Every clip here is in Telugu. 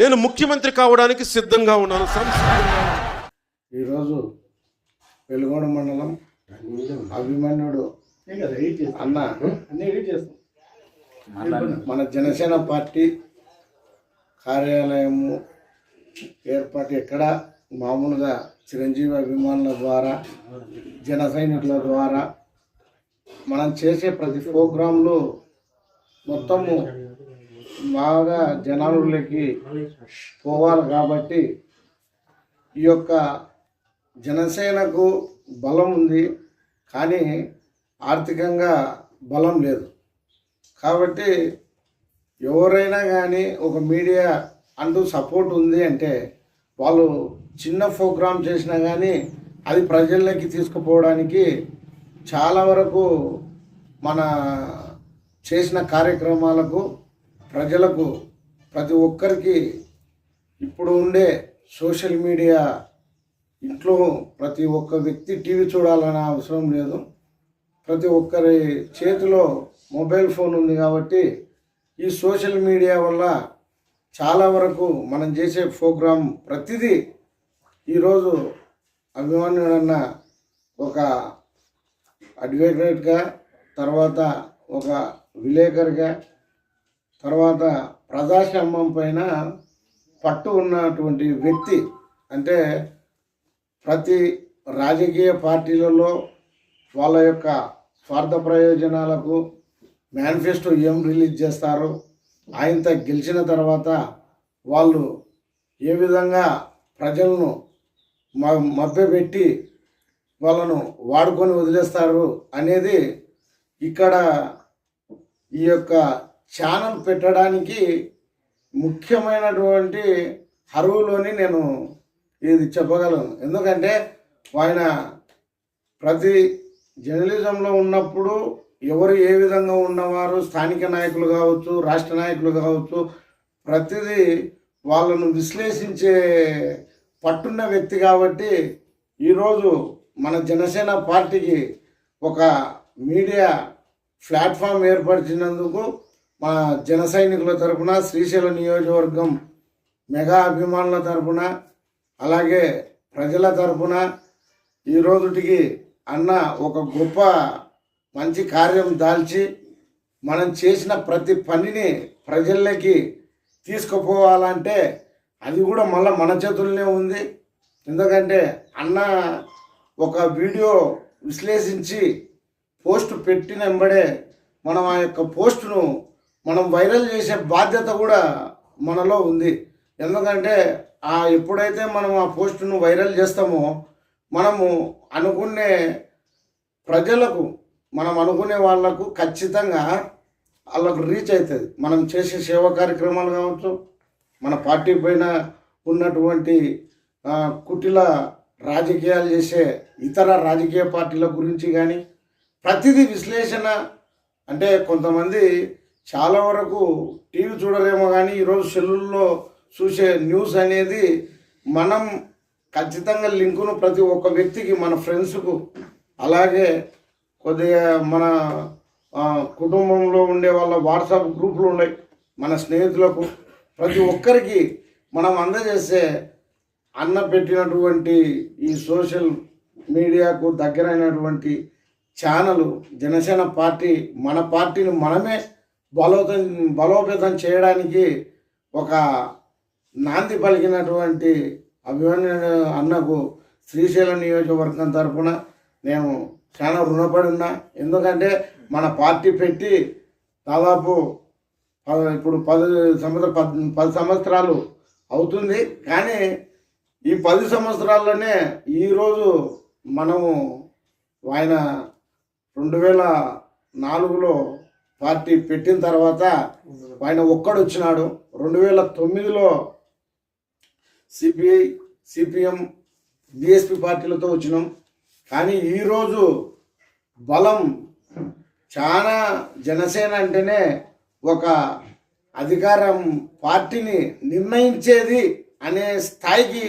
నేను ముఖ్యమంత్రి కావడానికి సిద్ధంగా ఉన్నాను. ఈరోజు వెలుగొండ మండలం అభిమన్యుడు అన్న మన జనసేన పార్టీ కార్యాలయము ఏర్పాటు ఎక్కడ? మామూలుగా చిరంజీవి అభిమానుల ద్వారా జన సైనికుల ద్వారా మనం చేసే ప్రతి ప్రోగ్రాంలు మొత్తము బాగా జనాలకి పోవాలి కాబట్టి ఈ యొక్క జనసేనకు బలం ఉంది కానీ ఆర్థికంగా బలం లేదు. కాబట్టి ఎవరైనా కానీ ఒక మీడియా అంటూ సపోర్ట్ ఉంది అంటే వాళ్ళు చిన్న ప్రోగ్రామ్ చేసినా కానీ అది ప్రజల్లోకి తీసుకుపోవడానికి చాలా వరకు మన చేసిన కార్యక్రమాలకు ప్రజలకు ప్రతి ఒక్కరికి ఇప్పుడు ఉండే సోషల్ మీడియా ఇంట్లో ప్రతి ఒక్క వ్యక్తి టీవీ చూడాలనే అవసరం లేదు. ప్రతి ఒక్కరి చేతిలో మొబైల్ ఫోన్ ఉంది కాబట్టి ఈ సోషల్ మీడియా వల్ల చాలా వరకు మనం చేసే ప్రోగ్రాం ప్రతిదీ ఈరోజు అభిమానుడన్న ఒక అడ్వకేట్గా తర్వాత ఒక విలేకరుగా తర్వాత ప్రజాస్వామ్యం పైన పట్టు ఉన్నటువంటి వ్యక్తి అంటే ప్రతి రాజకీయ పార్టీలలో వాళ్ళ యొక్క స్వార్థ ప్రయోజనాలకు మేనిఫెస్టో ఏం రిలీజ్ చేస్తారు ఆయనతో గెలిచిన తర్వాత వాళ్ళు ఏ విధంగా ప్రజలను మ మభ్యపెట్టి వాళ్ళను వాడుకొని వదిలేస్తారు అనేది ఇక్కడ ఈ యొక్క ఛానల్ పెట్టడానికి ముఖ్యమైనటువంటి అరువులోని నేను ఇది చెప్పగలను. ఎందుకంటే ఆయన ప్రతి జర్నలిజంలో ఉన్నప్పుడు ఎవరు ఏ విధంగా ఉన్నవారు స్థానిక నాయకులు కావచ్చు రాష్ట్ర నాయకులు కావచ్చు ప్రతిదీ వాళ్ళను విశ్లేషించే పట్టున్న వ్యక్తి కాబట్టి ఈరోజు మన జనసేన పార్టీకి ఒక మీడియా ప్లాట్ఫామ్ ఏర్పరిచినందుకు మా జన సైనికుల తరపున శ్రీశైలం నియోజకవర్గం మెగా అభిమానుల తరపున అలాగే ప్రజల తరపున ఈ రోజుటికి అన్న ఒక గొప్ప మంచి కార్యం దాల్చి మనం చేసిన ప్రతి పనిని ప్రజల్లోకి తీసుకుపోవాలంటే అది కూడా మళ్ళీ మన చేతుల్లోనే ఉంది. ఎందుకంటే అన్న ఒక వీడియో విశ్లేషించి పోస్ట్ పెట్టిన వెంబడే మనం ఆ యొక్క పోస్టును మనం వైరల్ చేసే బాధ్యత కూడా మనలో ఉంది. ఎందుకంటే ఆ ఎప్పుడైతే మనం ఆ పోస్టును వైరల్ చేస్తామో మనము అనుకునే ప్రజలకు మనం అనుకునే వాళ్ళకు ఖచ్చితంగా వాళ్ళకు రీచ్ అవుతుంది మనం చేసే సేవా కార్యక్రమాలు కావచ్చు మన పార్టీ పైన ఉన్నటువంటి కుటిల రాజకీయాలు చేసే ఇతర రాజకీయ పార్టీల గురించి కానీ ప్రతిదీ విశ్లేషణ అంటే కొంతమంది చాలా వరకు టీవీ చూడలేమో కానీ ఈరోజు సెల్లుల్లో చూసే న్యూస్ అనేది మనం ఖచ్చితంగా లింకును ప్రతి ఒక్క వ్యక్తికి మన ఫ్రెండ్స్కు అలాగే కొద్దిగా మన కుటుంబంలో ఉండే వాళ్ళ వాట్సాప్ గ్రూపులు ఉన్నాయి మన స్నేహితులకు. ప్రతి ఒక్కరికి మనం అందజేసే అన్న పెట్టినటువంటి ఈ సోషల్ మీడియాకు దగ్గరైనటువంటి ఛానల్ జనసేన పార్టీ మన పార్టీని మనమే బలోపేతం బలోపేతం చేయడానికి ఒక నాంది పలికినటువంటి అభిమన్యుడు అన్నకు శ్రీశైలం నియోజకవర్గం తరఫున నేను చాలా రుణపడి ఉన్నా. ఎందుకంటే మన పార్టీ పెట్టి దాదాపు ప- ఇప్పుడు పది సంవత్సర పద్ పది సంవత్సరాలు అవుతుంది. కానీ ఈ పది సంవత్సరాల్లోనే ఈరోజు మనము ఆయన రెండు వేల నాలుగులో పార్టీ పెట్టిన తర్వాత ఆయన ఒక్కడు వచ్చినాడు. రెండు వేల తొమ్మిదిలో సిపిఐ సిపిఎం బిఎస్పి పార్టీలతో వచ్చినాం. కానీ ఈరోజు బలం చాలా జనసేన అంటేనే ఒక అధికారం పార్టీని నిర్ణయించేది అనే స్థాయికి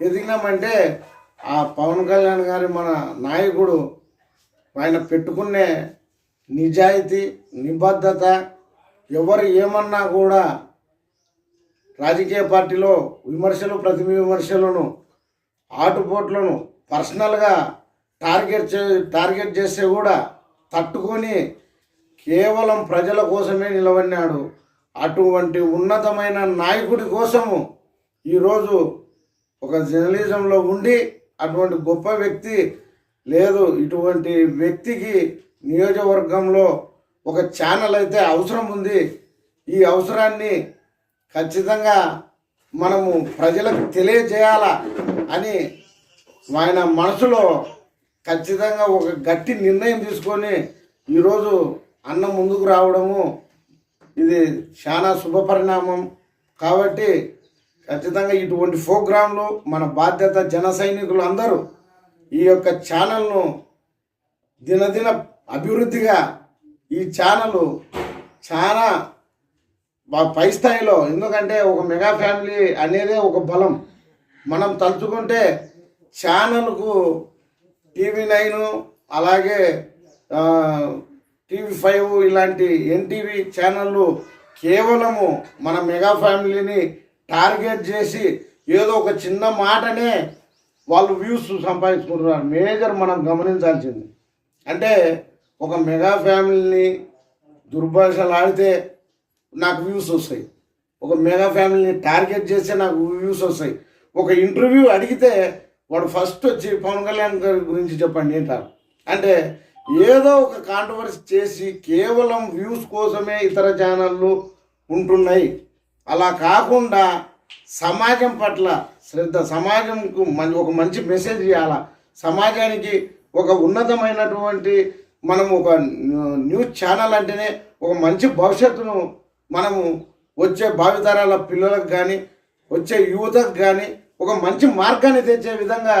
ఎదిగినామంటే ఆ పవన్ కళ్యాణ్ గారి మన నాయకుడు ఆయన పెట్టుకునే నిజాయితీ నిబద్ధత ఎవరు ఏమన్నా కూడా రాజకీయ పార్టీలో విమర్శలు ప్రతి విమర్శలను ఆటుపోట్లను పర్సనల్గా టార్గెట్ చే టార్గెట్ చేస్తే కూడా తట్టుకొని కేవలం ప్రజల కోసమే నిలబడినాడు. అటువంటి ఉన్నతమైన నాయకుడి కోసము ఈరోజు ఒక జర్నలిజంలో ఉండి అటువంటి గొప్ప వ్యక్తి లేదు. ఇటువంటి వ్యక్తికి నియోజకవర్గంలో ఒక ఛానల్ అయితే అవసరం ఉంది. ఈ అవసరాన్ని ఖచ్చితంగా మనము ప్రజలకు తెలియజేయాలా అని ఆయన మనసులో ఖచ్చితంగా ఒక గట్టి నిర్ణయం తీసుకొని ఈరోజు అన్న ముందుకు రావడము ఇది చాలా శుభపరిణామం కాబట్టి ఖచ్చితంగా ఇటువంటి ప్రోగ్రాంలు మన బాధ్యత జన సైనికులు అందరూ ఈ యొక్క ఛానల్ను దినదిన అభివృద్ధిగా ఈ ఛానల్ చాలా పై స్థాయిలో ఎందుకంటే ఒక మెగా ఫ్యామిలీ అనేదే ఒక బలం. మనం తలుచుకుంటే ఛానల్కు టీవీ నైన్ అలాగే టీవీ ఫైవ్ ఇలాంటి ఎన్టీవీ ఛానళ్ళు కేవలము మన మెగా ఫ్యామిలీని టార్గెట్ చేసి ఏదో ఒక చిన్న మాటనే వాళ్ళు వ్యూస్ సంపాదించుకుంటున్నారు. మేజర్ మనం గమనించాల్సింది. అంటే ఒక మెగా ఫ్యామిలీని దుర్భాషలు ఆడితే నాకు వ్యూస్ వస్తాయి. ఒక మెగా ఫ్యామిలీని టార్గెట్ చేస్తే నాకు వ్యూస్ వస్తాయి. ఒక ఇంటర్వ్యూ అడిగితే వాడు ఫస్ట్ వచ్చి పవన్ కళ్యాణ్ గారి గురించి చెప్పండి ఏంటారు అంటే ఏదో ఒక కాంట్రవర్సీ చేసి కేవలం వ్యూస్ కోసమే ఇతర ఛానళ్ళు ఉంటున్నాయి. అలా కాకుండా సమాజం పట్ల శ్రద్ధ సమాజంకు ఒక మంచి మెసేజ్ ఇవ్వాలా సమాజానికి ఒక ఉన్నతమైనటువంటి మనం ఒక న్యూస్ ఛానల్ అంటేనే ఒక మంచి భవిష్యత్తును మనము వచ్చే భావితరాల పిల్లలకు కానీ వచ్చే యువతకు కానీ ఒక మంచి మార్గాన్ని తెచ్చే విధంగా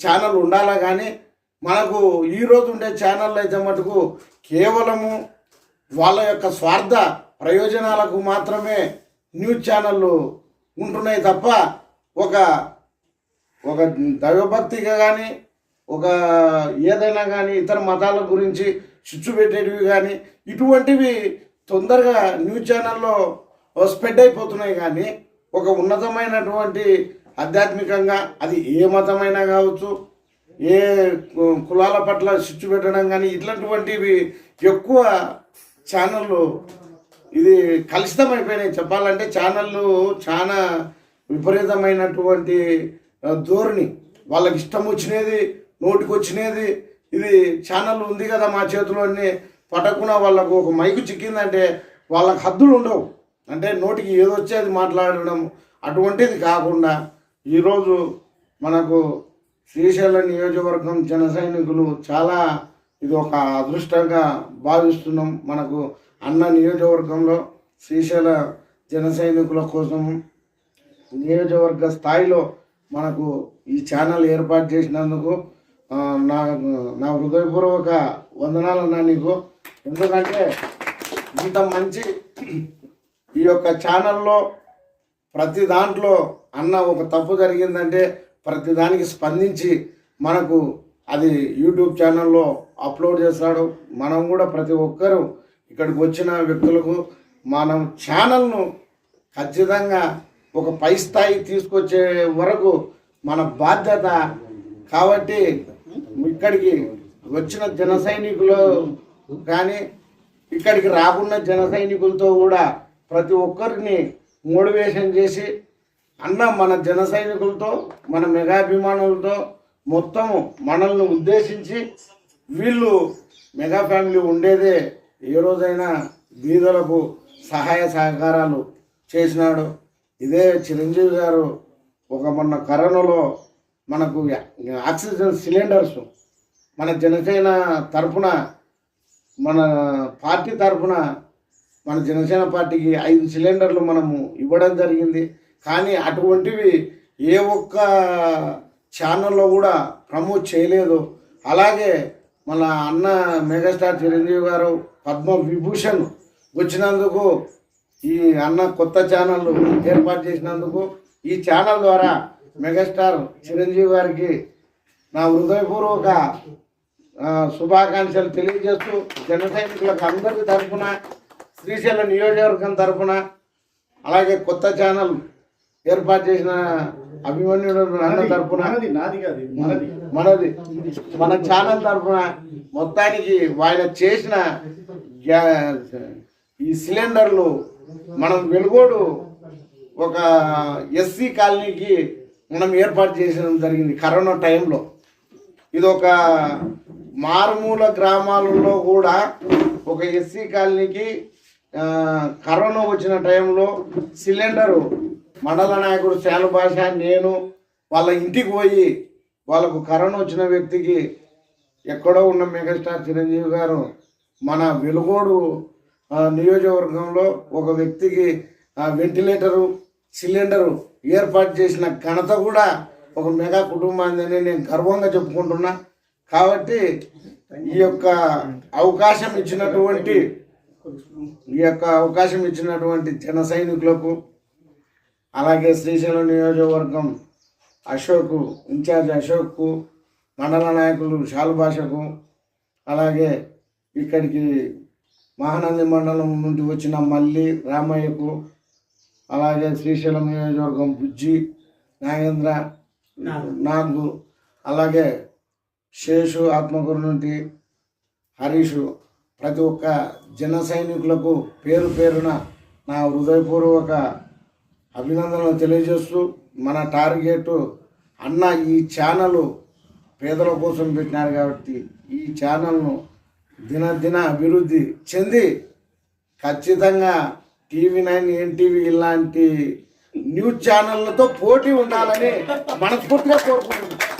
ఛానల్ ఉండాలా కానీ మనకు ఈ రోజు ఉండే ఛానల్ అయితే మటుకు కేవలము వాళ్ళ యొక్క స్వార్థ ప్రయోజనాలకు మాత్రమే న్యూస్ ఛానళ్ళు ఉంటున్నాయి తప్ప ఒక ఒక దైవభక్తిగా కానీ ఒక ఏదైనా కానీ ఇతర మతాల గురించి చిచ్చు పెట్టేటివి కానీ ఇటువంటివి తొందరగా న్యూస్ ఛానల్లో స్ప్రెడ్ అయిపోతున్నాయి కానీ ఒక ఉన్నతమైనటువంటి ఆధ్యాత్మికంగా అది ఏ మతమైనా కావచ్చు ఏ కులాల పట్ల చిచ్చు పెట్టడం కానీ ఇట్లాంటివంటివి ఎక్కువ ఛానళ్ళు ఇది కలుషితం అయిపోయినాయి చెప్పాలంటే ఛానళ్ళు చాలా విపరీతమైనటువంటి ధోరణి. వాళ్ళకి ఇష్టం వచ్చినది నోటికొచ్చినది ఇది ఛానల్ ఉంది కదా మా చేతిలో అని వాళ్ళకు ఒక మైకు చిక్కిందంటే వాళ్ళకి హద్దులు ఉండవు. అంటే నోటికి ఏదొచ్చేది మాట్లాడడం అటువంటిది కాకుండా ఈరోజు మనకు శ్రీశైలం నియోజకవర్గం జన సైనికులు చాలా ఇది ఒక అదృష్టంగా భావిస్తున్నాం. మనకు అన్న నియోజకవర్గంలో శ్రీశైల జన సైనికుల కోసం నియోజకవర్గ స్థాయిలో మనకు ఈ ఛానల్ ఏర్పాటు చేసినందుకు నా నా హృదయపూర్వక వందనాలన్నా నీకు. ఎందుకంటే ఇంత మంచి ఈ యొక్క ఛానల్లో ప్రతి దాంట్లో అన్న ఒక తప్పు జరిగిందంటే ప్రతి దానికి స్పందించి మనకు అది యూట్యూబ్ ఛానల్లో అప్లోడ్ చేస్తాడు. మనం కూడా ప్రతి ఒక్కరూ ఇక్కడికి వచ్చిన వ్యక్తులకు మనం ఛానల్ను ఖచ్చితంగా ఒక పై స్థాయి తీసుకొచ్చే వరకు మన బాధ్యత. కాబట్టి ఇక్కడికి వచ్చిన జన సైనికులు కానీ ఇక్కడికి రాకున్న జన సైనికులతో కూడా ప్రతి ఒక్కరిని మోటివేషన్ చేసి అన్న మన జన సైనికులతో మన మెగాభిమానులతో మొత్తము మనల్ని ఉద్దేశించి వీళ్ళు మెగా ఫ్యామిలీ ఉండేదే ఏ రోజైనా బీదలకు సహాయ సహకారాలు చేసినాడు. ఇదే చిరంజీవి గారు ఒక మొన్న కరోనాలో మనకు ఆక్సిజన్ సిలిండర్స్ మన జనసేన తరఫున మన పార్టీ తరఫున మన జనసేన పార్టీకి ఐదు సిలిండర్లు మనము ఇవ్వడం జరిగింది. కానీ అటువంటివి ఏ ఒక్క ఛానల్లో కూడా ప్రమోట్ చేయలేదు. అలాగే మన అన్న మెగాస్టార్ చిరంజీవి గారు పద్మ విభూషణ్ వచ్చినందుకు ఈ అన్న కొత్త ఛానల్ ఏర్పాటు చేసినందుకు ఈ ఛానల్ ద్వారా మెగాస్టార్ చిరంజీవి గారికి నా హృదయపూర్వక శుభాకాంక్షలు తెలియజేస్తూ జన సైనికులకు అందరి తరఫున శ్రీశైలం నియోజకవర్గం తరఫున అలాగే కొత్త ఛానల్ ఏర్పాటు చేసిన అభిమన్యుడు అన్న తరపున మనది మన ఛానల్ తరఫున మొత్తానికి ఆయన చేసిన గ్యా- ఈ సిలిండర్లు మనం వెలుగోడు ఒక ఎస్సీ కాలనీకి మనం ఏర్పాటు చేసిన జరిగింది కరోనా టైంలో. ఇది ఒక మారుమూల గ్రామాలలో కూడా ఒక ఎస్సీ కాలనీకి కరోనా వచ్చిన టైంలో సిలిండరు మండల నాయకుడు శాల భాష నేను వాళ్ళ ఇంటికి పోయి వాళ్ళకు కరోనా వచ్చిన వ్యక్తికి ఎక్కడో ఉన్న మెగాస్టార్ చిరంజీవి గారు మన వెలుగోడు నియోజకవర్గంలో ఒక వ్యక్తికి వెంటిలేటరు సిలిండరు ఏర్పాటు చేసిన ఘనత కూడా ఒక మెగా కుటుంబాన్ని నేను గర్వంగా చెప్పుకుంటున్నా. కాబట్టి ఈ యొక్క అవకాశం ఇచ్చినటువంటి ఈ యొక్క అవకాశం ఇచ్చినటువంటి జన సైనికులకు అలాగే శ్రీశైలం నియోజకవర్గం అశోక్ ఇన్ఛార్జ్ అశోక్కు మండల నాయకులు శాలుభాషకు అలాగే ఇక్కడికి మహానంది మండలం నుండి వచ్చిన మల్లి రామయ్యకు అలాగే శ్రీశైలం నియోజకవర్గం బుజ్జి నాగేంద్ర నాగు. అలాగే శేషు ఆత్మకూరు నుండి హరీషు ప్రతి ఒక్క జన సైనికులకు పేరు పేరున నా హృదయపూర్వక అభినందనలు తెలియజేస్తూ మన టార్గెట్ అన్న ఈ ఛానల్ పేదల కోసం పెట్టినారు కాబట్టి ఈ ఛానల్ను దినదిన అభివృద్ధి చెంది ఖచ్చితంగా టీవీ నైన్ ఎన్టీవీ ఇలాంటి న్యూస్ ఛానళ్ళతో పోటీ ఉండాలని మనస్ఫూర్తిగా కోరుకుంటున్నాను